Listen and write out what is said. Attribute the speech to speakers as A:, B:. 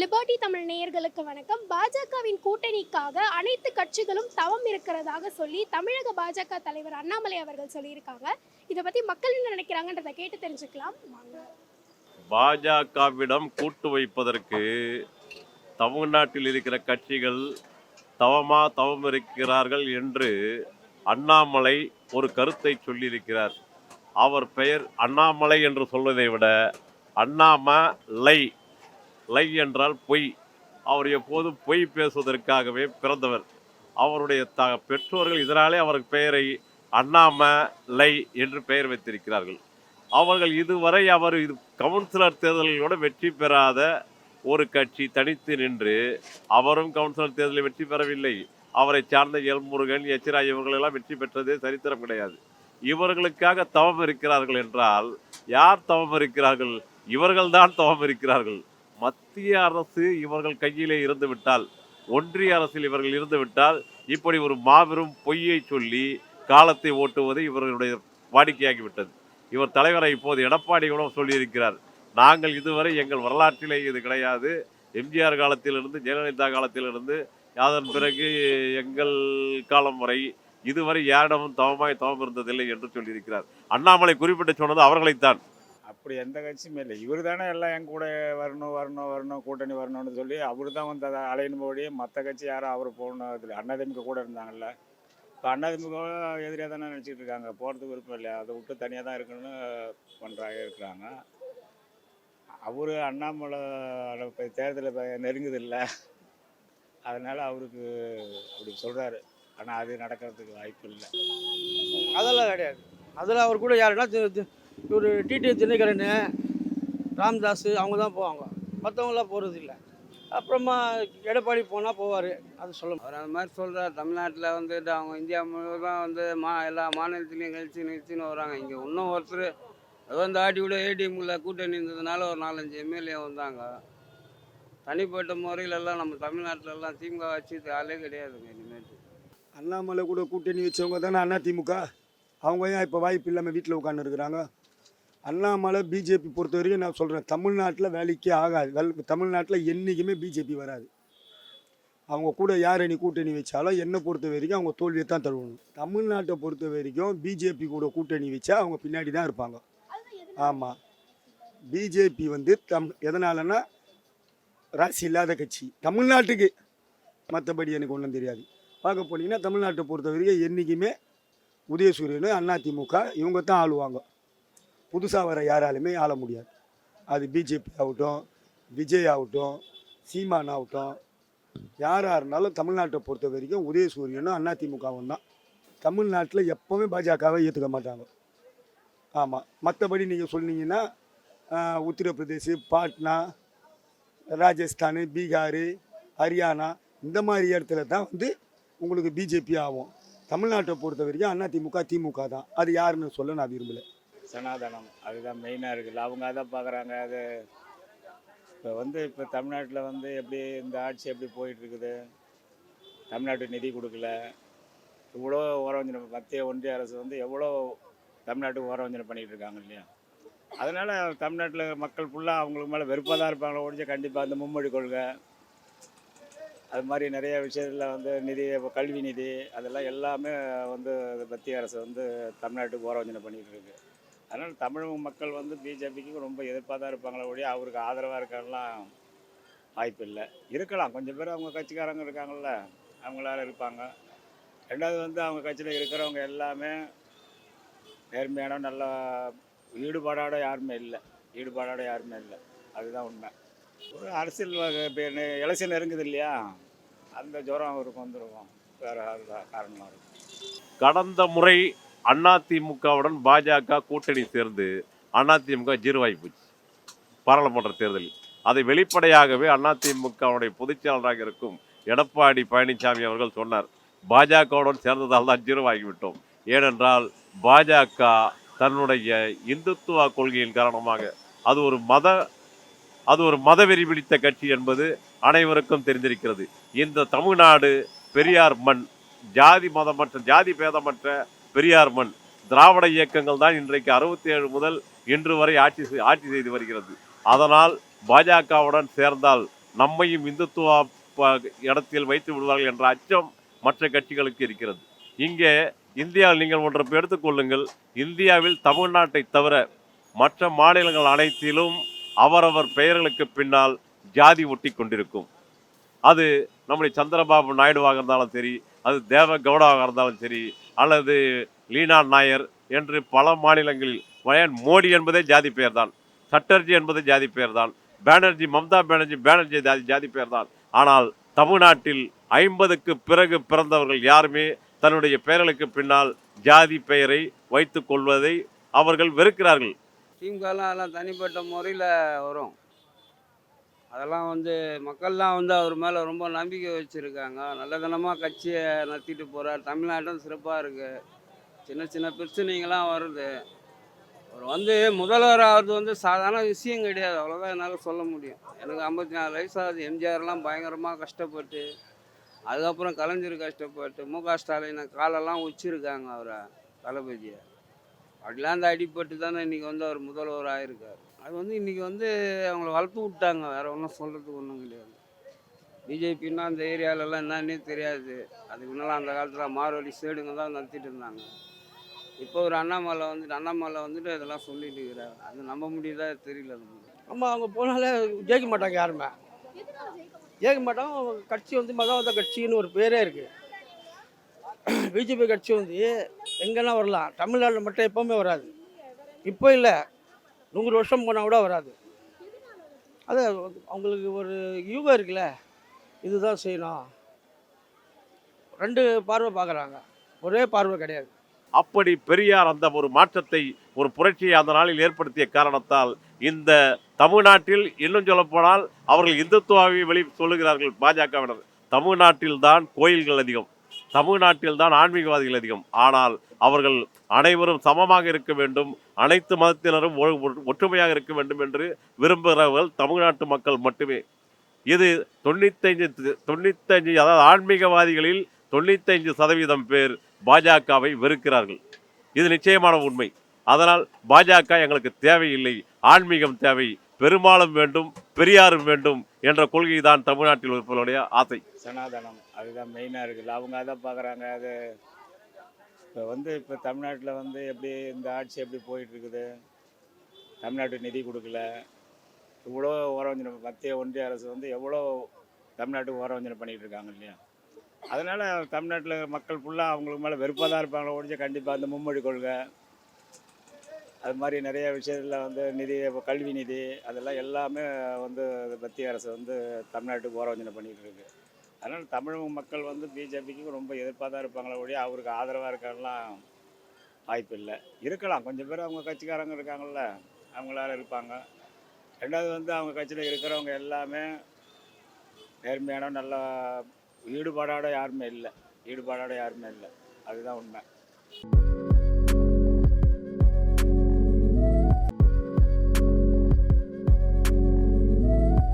A: Liberty Tamil நேயர்களுக்கு வணக்கம். பாஜகவின் கூட்டணிக்காக அனைத்து கட்சிகளும் தவம் இருக்கிறதாக சொல்லி தமிழக பாஜக தலைவர் அண்ணாமலை அவர்கள் சொல்லியிருக்காங்க. இதை பத்தி மக்கள் என்ன நினைக்கிறாங்கன்றதை கேட்டு தெரிஞ்சுக்கலாம். வாங்க.
B: பாஜகவிடம் கூட்டு வைப்பதற்கு தமிழ்நாட்டில் இருக்கிற கட்சிகள் தவமா தவம் இருக்கிறார்கள் என்று அண்ணாமலை ஒரு கருத்தை சொல்லியிருக்கிறார். அவர் பெயர் அண்ணாமலை என்று சொல்வதை விட அண்ணாம லை என்றால் பொய். அவர் எப்போது பொய் பேசுவதற்காகவே பிறந்தவர். அவருடைய த பெற்றோர்கள் இதனாலே அவருக்கு பெயரை அண்ணாம லை என்று பெயர் வைத்திருக்கிறார்கள். அவர்கள் இதுவரை அவர் இது கவுன்சிலர் தேர்தல்களோடு வெற்றி பெறாத ஒரு கட்சி தனித்து நின்று அவரும் கவுன்சிலர் தேர்தலில் வெற்றி பெறவில்லை. அவரை சார்ந்த எல்முருகன் எச்சிராய் இவர்களெல்லாம் வெற்றி பெற்றதே சரித்திரம் கிடையாது. இவர்களுக்காக தவம் இருக்கிறார்கள் என்றால் யார் தவம் இருக்கிறார்கள்? இவர்கள்தான் தவம் இருக்கிறார்கள். மத்திய அரசு இவர்கள் கையிலே இருந்து விட்டால் ஒன்றிய அரசில் இவர்கள் இருந்து விட்டால் இப்படி ஒரு மாபெரும் பொய்யை சொல்லி காலத்தை ஓட்டுவது இவர்களுடைய வாடிக்கையாகிவிட்டது. இவர் தலைவரை இப்போது எடப்பாடி கூட சொல்லியிருக்கிறார். நாங்கள் இதுவரை எங்கள் வரலாற்றிலே இது கிடையாது. எம்ஜிஆர் காலத்திலிருந்து ஜெயலலிதா காலத்திலிருந்து அதன் பிறகு எங்கள் காலம் வரை இதுவரை யாரிடமும் தவமாய் தவம் இருந்ததில்லை என்று சொல்லியிருக்கிறார். அண்ணாமலை குறிப்பிட்டு சொன்னது அவர்களைத்தான்.
C: அப்படி எந்த கட்சியுமே இல்லை. இவர் தானே எல்லாம் என் கூட வரணும் வரணும் வரணும் கூட்டணி வரணும்னு சொல்லி அவர் தான் வந்து அதை அலையணும் மற்ற கட்சி யாரும் அவர் போகணும். அதில் அண்ணாதிமுக கூட இருந்தாங்கல்ல. இப்போ அண்ணாதிமுக எதிரியாக தானே நினச்சிட்டு இருக்காங்க. போகிறதுக்கு விருப்பம் இல்லையா? அதை விட்டு தனியாக தான் இருக்கணும்னு பண்ணுறாங்க இருக்கிறாங்க. அவர் அண்ணாமலை இப்போ தேர்தல் இப்போ அதனால் அவருக்கு அப்படி சொல்கிறாரு ஆனால் அது நடக்கிறதுக்கு வாய்ப்பு இல்லை.
D: அதெல்லாம் கிடையாது. அதில் அவர் கூட யாருன்னா இவர் டிடி தினகரன் ராம்தாஸ் அவங்க தான் போவாங்க. மற்றவங்களாம் போகிறது இல்லை. அப்புறமா எடப்பாடி போனால் போவார். அது சொல்ல.
E: அவர் அந்த மாதிரி சொல்கிறார் தமிழ்நாட்டில் வந்து இது அவங்க இந்தியா முழுவதும் வந்து மா எல்லா மாநிலத்திலையும் கழிச்சு நிறுத்தின்னு வராங்க. இங்கே இன்னும் ஒருத்தர் அது வந்து ஆட்டி விட ஏடிஎம்ல கூட்டணி இருந்ததுனால ஒரு நாலஞ்சு எம்எல்ஏ வந்தாங்க. தனிப்பட்ட முறையிலெல்லாம் நம்ம தமிழ்நாட்டுல எல்லாம் திமுக வச்சு ஆளே கிடையாதுங்க இனிமேட்டு.
F: அண்ணாமலை கூட கூட்டணி வச்சவங்க தானே அண்ணா திமுக? அவங்க ஏன் இப்போ வாய்ப்பு இல்லாமல் வீட்டில் உட்காந்துருக்குறாங்க அண்ணாமலை பிஜேபி பொறுத்த வரைக்கும் நான் சொல்கிறேன் தமிழ்நாட்டில் வேலைக்கே ஆகாது. வெல் தமிழ்நாட்டில் என்றைக்குமே பிஜேபி வராது. அவங்க கூட யார் அணி கூட்டணி வச்சாலும் என்னை பொறுத்த வரைக்கும் அவங்க தோல்வியை தான் தழுவணும். தமிழ்நாட்டை பொறுத்த வரைக்கும் பிஜேபி கூட கூட்டணி வச்சா அவங்க பின்னாடி தான் இருப்பாங்க. ஆமாம் பிஜேபி வந்து தம் எதனாலன்னா ராசி இல்லாத கட்சி. தமிழ்நாட்டுக்கு மற்றபடி எனக்கு ஒன்றும் தெரியாது. பார்க்க போனீங்கன்னா தமிழ்நாட்டை பொறுத்த வரைக்கும் என்றைக்குமே உதயசூரியன் அதிமுக இவங்க தான் ஆளுவாங்க. புதுசாக வர யாராலுமே ஆள முடியாது. அது பிஜேபி ஆகட்டும் விஜய் ஆகட்டும் சீமான் ஆகட்டும் யாராக இருந்தாலும் தமிழ்நாட்டை பொறுத்த வரைக்கும் உதயசூரியனும் அதிமுகவும் தான். தமிழ்நாட்டில் எப்போவுமே பாஜகவை ஏற்றுக்க மாட்டாங்க. ஆமாம் மற்றபடி நீங்கள் சொன்னீங்கன்னா உத்தரப்பிரதேஷ் பாட்னா ராஜஸ்தான் பீகார் ஹரியானா இந்த மாதிரி இடத்துல தான் வந்து உங்களுக்கு பிஜேபி ஆகும். தமிழ்நாட்டை பொறுத்த வரைக்கும் அதிமுக திமுக தான். அது யாருன்னு சொல்ல நான் விரும்பலை.
C: சனாதனம். அதுதான் மெயினாக இருக்குல்ல அவங்க அதான் பார்க்குறாங்க. அது இப்போ வந்து இப்போ தமிழ்நாட்டில் வந்து எப்படி இந்த ஆட்சி எப்படி போயிட்டுருக்குது? தமிழ்நாட்டு நிதி கொடுக்கல. இவ்வளோ ஓரவஞ்சனை மத்திய ஒன்றிய அரசு வந்து எவ்வளோ தமிழ்நாட்டுக்கு ஓரவஞ்சனை பண்ணிகிட்டு இருக்காங்க இல்லையா? அதனால் தமிழ்நாட்டில் மக்கள் ஃபுல்லாக அவங்களுக்கு மேலே வெறுப்பாக தான் இருப்பாங்களோ ஒழிஞ்சு கண்டிப்பாக அந்த மும்மொழி கொள்கை அது மாதிரி நிறைய விஷயத்தில் வந்து நிதி இப்போ கல்வி நிதி அதெல்லாம் எல்லாமே வந்து மத்திய அரசு வந்து தமிழ்நாட்டுக்கு ஓரவஞ்சனை பண்ணிகிட்டு இருக்குது அதனால் தமிழ் மக்கள் வந்து பிஜேபிக்கு ரொம்ப எதிர்ப்பாக தான் இருப்பாங்களே ஒழிய அவருக்கு ஆதரவாக இருக்கலாம் வாய்ப்பு இல்லை. இருக்கலாம். கொஞ்சம் பேர் அவங்க கட்சிக்காரங்க இருக்காங்கள்ல அவங்களால இருப்பாங்க. ரெண்டாவது வந்து அவங்க கட்சியில் இருக்கிறவங்க எல்லாமே நேர்மையான நல்ல ஈடுபாடோட யாருமே இல்லை. ஈடுபாடோட யாருமே இல்லை. அதுதான் உண்மை. ஒரு அரசியல் வகை- எலெக்ஷன் இருக்குது இல்லையா? அந்த ஜுரம் அவருக்கு வந்துருக்கும் வேறு காரணமாக இருக்கும்.
B: கடந்த முறை அதிமுகவுடன் பாஜக கூட்டணி சேர்ந்து அதிமுக ஜீரோவாகி போச்சு. பாராளுமன்ற தேர்தலில். அதை வெளிப்படையாகவே அதிமுகவுடைய பொதுச்செயலாளராக இருக்கும் எடப்பாடி பழனிசாமி அவர்கள் சொன்னார் பாஜகவுடன் சேர்ந்ததால் தான் ஜீரோவாகிவிட்டோம் ஏனென்றால் பாஜக தன்னுடைய இந்துத்துவ கொள்கையின் காரணமாக அது ஒரு மத அது ஒரு மதவெறி பிடித்த கட்சி என்பது அனைவருக்கும் தெரிந்திருக்கிறது. இந்த தமிழ்நாடு பெரியார் மண் ஜாதி மதமற்ற ஜாதி பேதமற்ற பெரியார் மண். திராவிட இயக்கங்கள் தான் இன்றைக்கு அறுபத்தி ஏழு முதல் இன்று வரை ஆட்சி செய்- ஆட்சி செய்து வருகிறது. அதனால் பாஜகவுடன் சேர்ந்தால் நம்மையும் இந்துத்துவ ப- இடத்தில் வைத்து விடுவார்கள் என்ற அச்சம் மற்ற கட்சிகளுக்கு இருக்கிறது. இங்கே இந்தியாவில் நீங்கள் ஒன்றை எடுத்துக்கொள்ளுங்கள் இந்தியாவில் தமிழ்நாட்டை தவிர மற்ற மாநிலங்கள் அனைத்திலும் அவரவர் பெயர்களுக்கு பின்னால் ஜாதி ஒட்டி கொண்டிருக்கும். அது நம்முடைய சந்திரபாபு நாயுடுவாக இருந்தாலும் சரி அது தேவ கவுடாவாக இருந்தாலும் சரி அல்லது லீனா நாயர் என்று பல மாநிலங்களில் வயன் மோடி என்பதே ஜாதி பெயர் தான் சட்டர்ஜி என்பது ஜாதி பெயர் தான் மம்தா பானர்ஜி பேனர்ஜி ஜாதி ஜாதி பெயர் தான் ஆனால் தமிழ்நாட்டில் ஐம்பதுக்கு பிறகு பிறந்தவர்கள் யாருமே தன்னுடைய பெயர்களுக்கு பின்னால் ஜாதி பெயரை வைத்துக் கொள்வதை அவர்கள் வெறுக்கிறார்கள்.
E: திமுகலாம் தனிப்பட்ட முறையில் வரும். அதெல்லாம் வந்து மக்கள்லாம் வந்து அவர் மேலே ரொம்ப நம்பிக்கை வச்சுருக்காங்க. நல்லதனமாக கட்சியை நடத்திட்டு போகிறார் தமிழ்நாட்டும் சிறப்பாக இருக்குது சின்ன சின்ன பிரச்சனைகள்லாம் வருது. அவர் வந்து முதல்வர் ஆகிறது வந்து சாதாரண விஷயம் கிடையாது. அவ்வளோதான் என்னால் சொல்ல முடியும். எனக்கு ஐம்பத்தி நாலு வயசாகுது. எம்ஜிஆர்லாம் பயங்கரமாக கஷ்டப்பட்டு அதுக்கப்புறம் கலைஞர் கஷ்டப்பட்டு மு க காலெல்லாம் உச்சிருக்காங்க அவரை தளபதியை. அப்படிலாம் அந்த அடிப்பட்டு தானே இன்றைக்கி வந்து அவர் முதல்வர் ஆயிருக்கார் அது வந்து இன்றைக்கி வந்து அவங்கள வளர்த்து விட்டாங்க. வேறு ஒன்றும் சொல்கிறதுக்கு ஒன்றும் கிடையாது. பிஜேபின்னா அந்த ஏரியாவிலலாம் என்னன்னே தெரியாது. அதுக்கு முன்னால் அந்த காலத்தில் மார்வழி சேடுங்க தான் நடத்திட்டு இருந்தாங்க. இப்போ ஒரு அண்ணாமலை வந்துட்டு அண்ணாமலை வந்துட்டு இதெல்லாம் சொல்லிட்டு இருக்கிறார். அது நம்ப முடியுதா தெரியல
D: நம்ம அவங்க போனாலே ஜெயிக்க மாட்டாங்க யாருமே. ஜெயிக்க மாட்டாங்க. அவங்க கட்சி வந்து மதவாத கட்சின்னு ஒரு பேரே இருக்குது பிஜேபி கட்சி வந்து எங்கன்னா வரலாம். தமிழ்நாட்டில் மட்டும் எப்போவுமே வராது. இப்போ இல்லை. நூறு வருஷம் போனால் கூட வராது. அது அவங்களுக்கு ஒரு யூகம் இருக்குல்ல இதுதான் செய்யணும். ரெண்டு பார்வை பார்க்குறாங்க. ஒரே பார்வை கிடையாது.
B: அப்படி பெரியார் அந்த ஒரு மாற்றத்தை ஒரு புரட்சியை அந்த நாளில் ஏற்படுத்திய காரணத்தால் இந்த தமிழ்நாட்டில் இன்னும் சொல்லப்போனால் அவர்கள் இந்துத்துவாவை வெளி சொல்லுகிறார்கள் பாஜகவினர். தமிழ்நாட்டில் தான் கோயில்கள் அதிகம். தமிழ்நாட்டில் தான் ஆன்மீகவாதிகள் அதிகம். ஆனால் அவர்கள் அனைவரும் சமமாக இருக்க வேண்டும் அனைத்து மதத்தினரும் ஒற்றுமையாக இருக்க வேண்டும் என்று விரும்புகிறவர்கள் தமிழ்நாட்டு மக்கள் மட்டுமே. இது தொண்ணூத்தைந்து தொண்ணூத்தஞ்சு அதாவது ஆன்மீகவாதிகளில் தொண்ணூத்தைந்து சதவீதம் பேர் பாஜகவை வெறுக்கிறார்கள். இது நிச்சயமான உண்மை. அதனால் பாஜக எங்களுக்கு தேவையில்லை ஆன்மீகம் தேவை பெரும்பாலும் வேண்டும் பெரியாரும் வேண்டும் என்ற கொள்கை தான் தமிழ்நாட்டில் இருப்பவர்களுடைய ஆசை.
C: சனாதனம் அதுதான் மெயினாக இருக்குல்ல அவங்க அதான் பார்க்குறாங்க. அது இப்போ வந்து இப்போ தமிழ்நாட்டில் வந்து எப்படி இந்த ஆட்சி எப்படி போயிட்டுருக்குது? தமிழ்நாட்டு தமிழ்நாட்டுக்கு நிதி கொடுக்கல. இவ்வளோ ஓரவஞ்சனம் மத்திய ஒன்றிய அரசு வந்து எவ்வளோ தமிழ்நாட்டுக்கு ஓரவஞ்சனம் பண்ணிகிட்டு இருக்காங்க இல்லையா? அதனால் தமிழ்நாட்டில் மக்கள் ஃபுல்லாக அவங்களுக்கு மேலே வெறுப்பாக தான் இருப்பாங்களோ ஒழிஞ்ச கண்டிப்பாக அந்த மும்மொழி கொள்கை அது மாதிரி நிறைய விஷயத்தில் வந்து நிதி இப்போ கல்வி நிதி அதெல்லாம் எல்லாமே வந்து மத்திய அரசு வந்து தமிழ்நாட்டுக்கு ஓரவஞ்சனை பண்ணிகிட்டு இருக்கு. அதனால் தமிழ் மக்கள் வந்து பிஜேபிக்கு ரொம்ப எதிர்ப்பாக தான் இருப்பாங்களே ஒழிய அவருக்கு ஆதரவாக இருக்கலாம் வாய்ப்பு இல்லை. இருக்கலாம். கொஞ்சம் பேர் அவங்க கட்சிக்காரங்க இருக்காங்கள்ல அவங்களால இருப்பாங்க. ரெண்டாவது வந்து அவங்க கட்சியில் இருக்கிறவங்க எல்லாமே நேர்மையான நல்ல ஈடுபாடோட யாருமே இல்லை. ஈடுபாடோட யாருமே இல்லை. அதுதான் உண்மை.